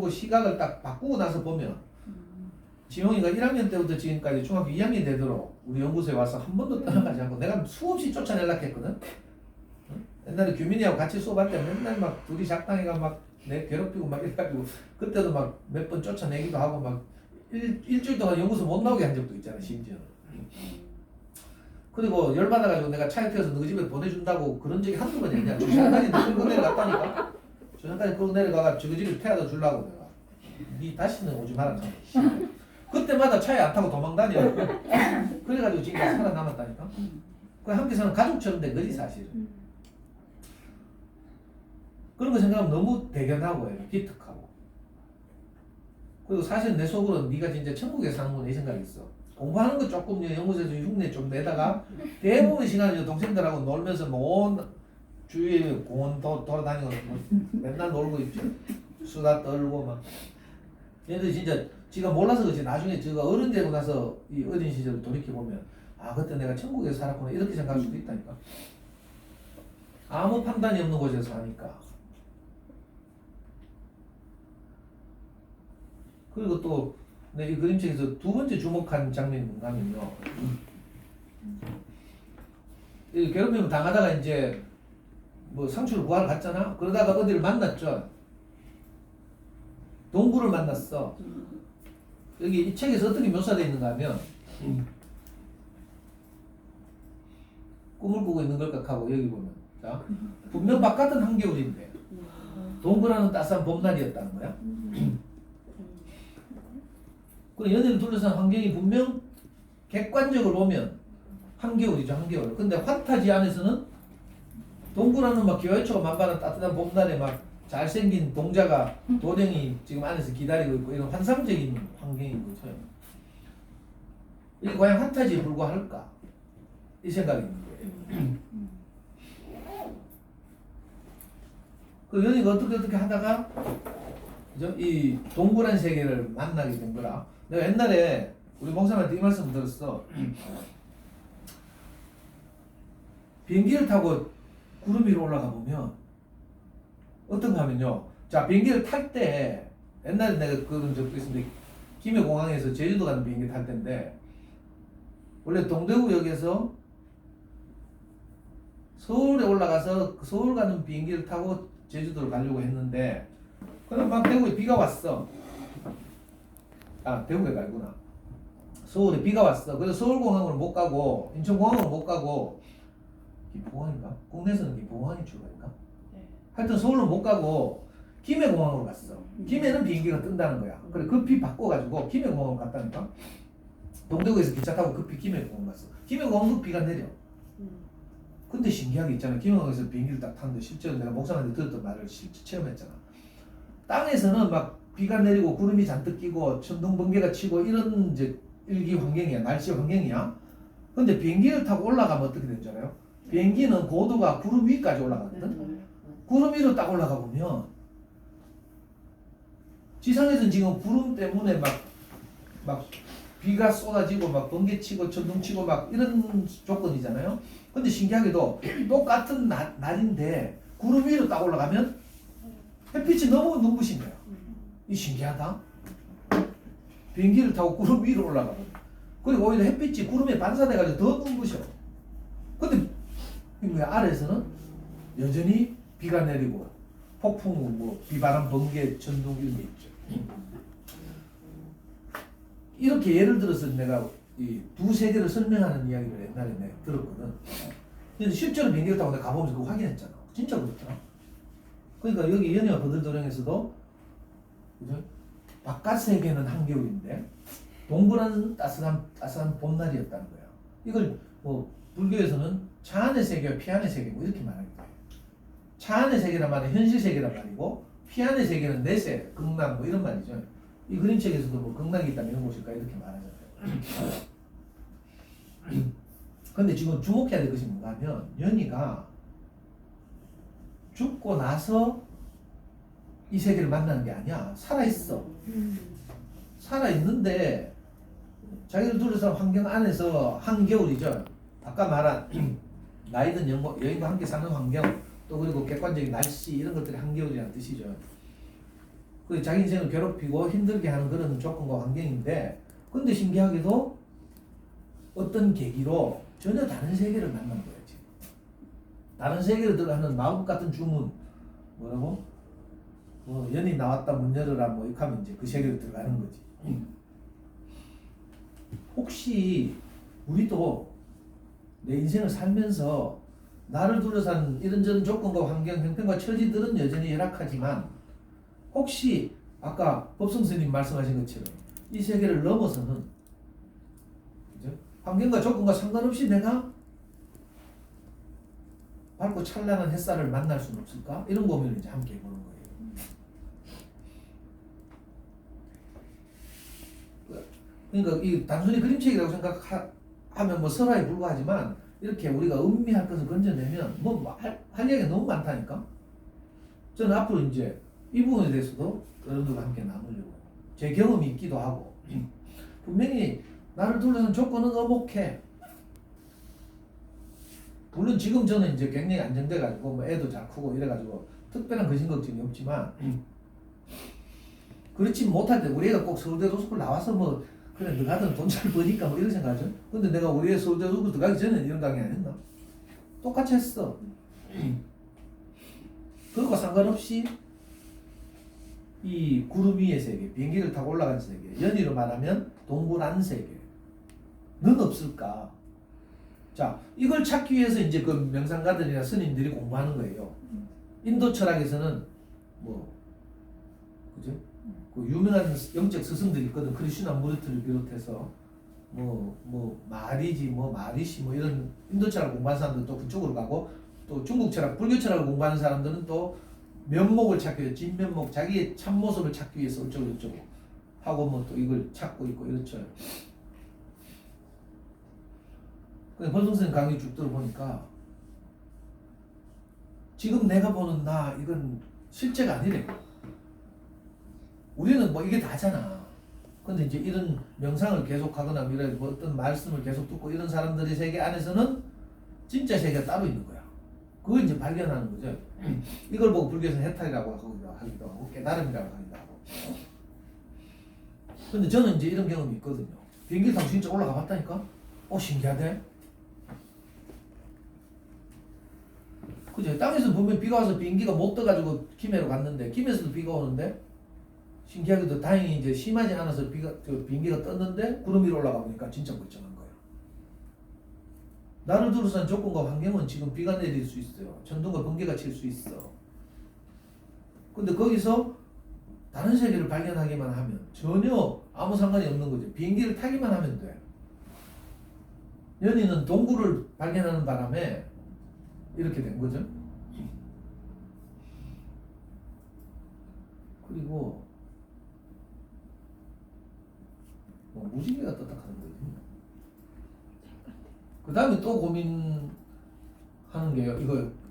그 시각을 딱 바꾸고 나서 보면 지용이가 1학년 때부터 지금까지 중학교 2학년 되도록 우리 연구소에 와서 한 번도 떠나가지 않고 내가 수없이 쫓아내려 했거든. 응? 옛날에 규민이하고 같이 수업할 때 맨날 막 둘이 작당이가 막 내 괴롭히고 막 이래가지고 그때도 막 몇 번 쫓아내기도 하고 막 일, 일주일 동안 연구소 못 나오게 한 적도 있잖아 심지어. 그리고 열받아가지고 내가 차에 태워서 너희 집에 보내준다고 그런 적이 한두 번이 아니야. 조선까지 끌고 내려갔다니까. 조선까지 끌고 내려가가 집에 태워다 주려고 내가. 니 다시는 오지 마라. 참. 그때마다 차에 안 타고 도망다녀. 그래가지고 지금까지 살아남았다니까. 그 한국에서는 가족처럼 된 거지 사실은. 그런 거 생각하면 너무 대견하고 해요. 기특하고. 그리고 사실 내 속으로는 네가 진짜 천국에 사는구나 이 생각이 있어. 공부하는 거 조금 연구소에서 흉내 좀 내다가 대부분 시간을 동생들하고 놀면서 뭐온 주위에 공원 도, 돌아다니고 뭐 맨날 놀고 있죠. 수다 떨고 막. 얘들 진짜 지가 몰라서 그렇지 나중에 저가 어른 되고 나서 이 어린 시절 돌이켜 보면 아 그때 내가 천국에서 살았구나 이렇게 생각할 수도 있다니까. 아무 판단이 없는 곳에서 하니까. 그리고 또내이 그림책에서 두 번째 주목한 장면이 뭔가면요. 이 괴롭힘을 당하다가 이제 뭐 상처를 구하러 갔잖아. 그러다가 어디를 만났죠. 동굴을 만났어. 여기 이 책에서 어떻게 묘사되어 있는가 하면 꿈을 꾸고 있는 걸까 하고 여기 보면 자 분명 바깥은 한겨울인데 동굴하는 따스한 봄날이었다는 거야. 그 연애를 둘러싼 환경이 분명 객관적으로 보면 한겨울이죠 한겨울. 근데 환타지 안에서는 동굴하는 막 기와초가 만반한 따뜻한 봄날에 막 잘생긴 동자가 도령이 지금 안에서 기다리고 있고 이런 환상적인 환경인 거죠. 이게 과연 환타지에 불과할까? 이 있는 거예요. 그 연희가 어떻게 어떻게 하다가 그죠? 이 동굴한 세계를 만나게 된 거라. 내가 옛날에 우리 목사님한테 이 말씀 들었어. 비행기를 타고 구름 위로 올라가 보면 어떤가 하면요. 자, 비행기를 탈 때 옛날에 내가 그런 적도 있었는데 김해공항에서 제주도 가는 비행기 탈 때인데 원래 동대구역에서 서울에 올라가서 그 서울 가는 비행기를 타고 제주도를 가려고 했는데 그럼 막 대구에 비가 왔어. 아 대구에 가구나. 서울에 비가 왔어. 그래서 서울공항으로 못 가고 인천공항으로 못 가고 기포공항인가? 국내에서는 기포공항이 주로인가? 네. 하여튼 서울로 못 가고 김해공항으로 갔어. 김해는 비행기가 뜬다는 거야. 그래 급히 바꿔가지고 김해공항으로 갔다니까. 동대구에서 기차 타고 급히 김해공항 갔어. 김해공항도 비가 내려. 근데 신기한 게 있잖아. 김해공항에서 비행기를 딱 탔는데 실제로 내가 목사한테 들었던 말을 실제 체험했잖아. 땅에서는 막 비가 내리고 구름이 잔뜩 끼고 천둥 번개가 치고 이런 이제 일기 환경이야. 날씨 환경이야. 근데 비행기를 타고 올라가면 어떻게 되는 줄 알아요? 비행기는 고도가 구름 위까지 올라가거든. 구름 위로 딱 올라가 보면 지상에서는 지금 구름 때문에 막 막 비가 쏟아지고 막 번개 치고 천둥 치고 막 이런 조건이잖아요. 근데 신기하게도 똑같은 날, 날인데 구름 위로 딱 올라가면 햇빛이 너무 눈부신 거야. 이 신기하다. 비행기를 타고 구름 위로 올라가고 그리고 오히려 햇빛이 구름에 반사돼가지고 더 눈부셔. 뭐야 아래에서는 여전히 비가 내리고 폭풍 뭐 비바람 번개 천둥 이런 게 있죠. 이렇게 예를 들어서 내가 이 두 세계를 설명하는 이야기를 옛날에 내가 들었거든. 근데 실제로 비행기를 타고 내가 가보면서 그거 확인했잖아. 진짜 그렇더라. 그러니까 여기 연희와 버들도령에서도? 바깥 세계는 한겨울인데 동굴은 따스한 따스한 봄날이었다는 거야. 이걸 뭐 불교에서는 차 안의 세계와 피 안의 세계 뭐 이렇게 말하게 돼. 차 안의 세계란 말은 현실 세계란 말이고 피 안의 세계는 내세, 극락 뭐 이런 말이죠. 이 그림책에서도 뭐 극락이 있다면 이런 곳일까 이렇게 말하잖아요. 근데 지금 주목해야 될 것이 뭔가 하면 연희가 죽고 나서 이 세계를 만나는 게 아니야. 살아있어. 살아있는데 자기를 둘러싼 환경 안에서 한겨울이죠. 아까 말한 나이든 여인과, 여인과 함께 사는 환경 또 그리고 객관적인 날씨 이런 것들이 한겨울이라는 뜻이죠. 그 자기 인생을 괴롭히고 힘들게 하는 그런 조건과 환경인데 근데 신기하게도 어떤 계기로 전혀 다른 세계를 만난 거야 지금. 다른 세계로 들어가는 마법 같은 주문. 뭐라고? 뭐 연이 나왔다 문 열어라 뭐 이렇게 하면 이제 그 세계로 들어가는 거지. 혹시 우리도 내 인생을 살면서 나를 둘러싼 이런저런 조건과 환경, 형편과 처지들은 여전히 열악하지만 혹시 아까 법성 스님 말씀하신 것처럼 이 세계를 넘어서는? 환경과 조건과 상관없이 내가 밝고 찬란한 햇살을 만날 수는 없을까? 이런 고민을 이제 함께 해보는 거예요. 그러니까 이 단순히 그림책이라고 생각하 면 뭐 설화에 불과하지만 이렇게 우리가 음미할 것을 건져내면 뭐할 할 얘기가 너무 많다니까. 저는 앞으로 이제 이 부분에 대해서도 여러분들과 함께 나누려고 제 경험이 있기도 하고 분명히 나를 둘러싼 조건은 어목해. 물론 지금 저는 이제 굉장히 안정돼 가지고 뭐 애도 잘 크고 이래 가지고 특별한 근심 걱정이 없지만 그렇지 못할 때 우리 애가 꼭 서울대 도서관 나와서 뭐 그래 너가 돈잘 버니까 뭐 이런 생각하죠. 근데 내가 우리 애 서울대 도서관 들어가기 전에 이런 강의 안 했나? 똑같이 했어. 그것과 상관없이 이 구름 위의 세계, 비행기를 타고 올라간 세계, 연희로 말하면 동굴 안 세계는 없을까? 자, 이걸 찾기 위해서 이제 그 명상가들이나 스님들이 공부하는 거예요. 인도 철학에서는 뭐, 그죠? 그 유명한 영적 스승들이 있거든. 크리슈나 무르트를 비롯해서 뭐, 뭐, 마리지, 뭐, 마리시, 뭐 이런 인도 철학 공부하는 사람들은 또 그쪽으로 가고 또 중국 철학, 불교 철학을 공부하는 사람들은 또 면목을 찾기 위해 진면목, 자기의 참모습을 찾기 위해서 어쩌고 저쩌고 하고 뭐 또 이걸 찾고 있고 이렇죠. 근데 권성생 강의 쭉 들어보니까 지금 내가 보는 나 이건 실제가 아니래. 우리는 뭐 이게 다잖아. 근데 이제 이런 명상을 계속 하거나 이런 뭐 어떤 말씀을 계속 듣고 이런 사람들의 세계 안에서는 진짜 세계가 따로 있는 거야. 그걸 이제 발견하는 거죠. 이걸 보고 불교에서 해탈이라고 하기도 하고 깨달음이라고 하기도 하고. 근데 저는 이제 이런 경험이 있거든요. 비행기 타고 진짜 올라가 봤다니까? 어, 신기하대. 그죠? 땅에서 보면 비가 와서 비행기가 못 떠가지고 김해로 갔는데, 김해에서도 비가 오는데, 신기하게도 다행히 이제 심하지 않아서 비가, 저 비행기가 떴는데, 구름 위로 올라가 보니까 진짜 멀쩡한 거예요. 나를 둘러싼 조건과 환경은 지금 비가 내릴 수 있어요. 천둥과 번개가 칠 수 있어. 근데 거기서 다른 세계를 발견하기만 하면 전혀 아무 상관이 없는 거죠. 비행기를 타기만 하면 돼. 연희는 동굴을 발견하는 바람에 이렇게 된 거죠. 그리고 뭐 무지개가 떴다 하는 거지. 그 다음에 또 고민하는 게요. 이거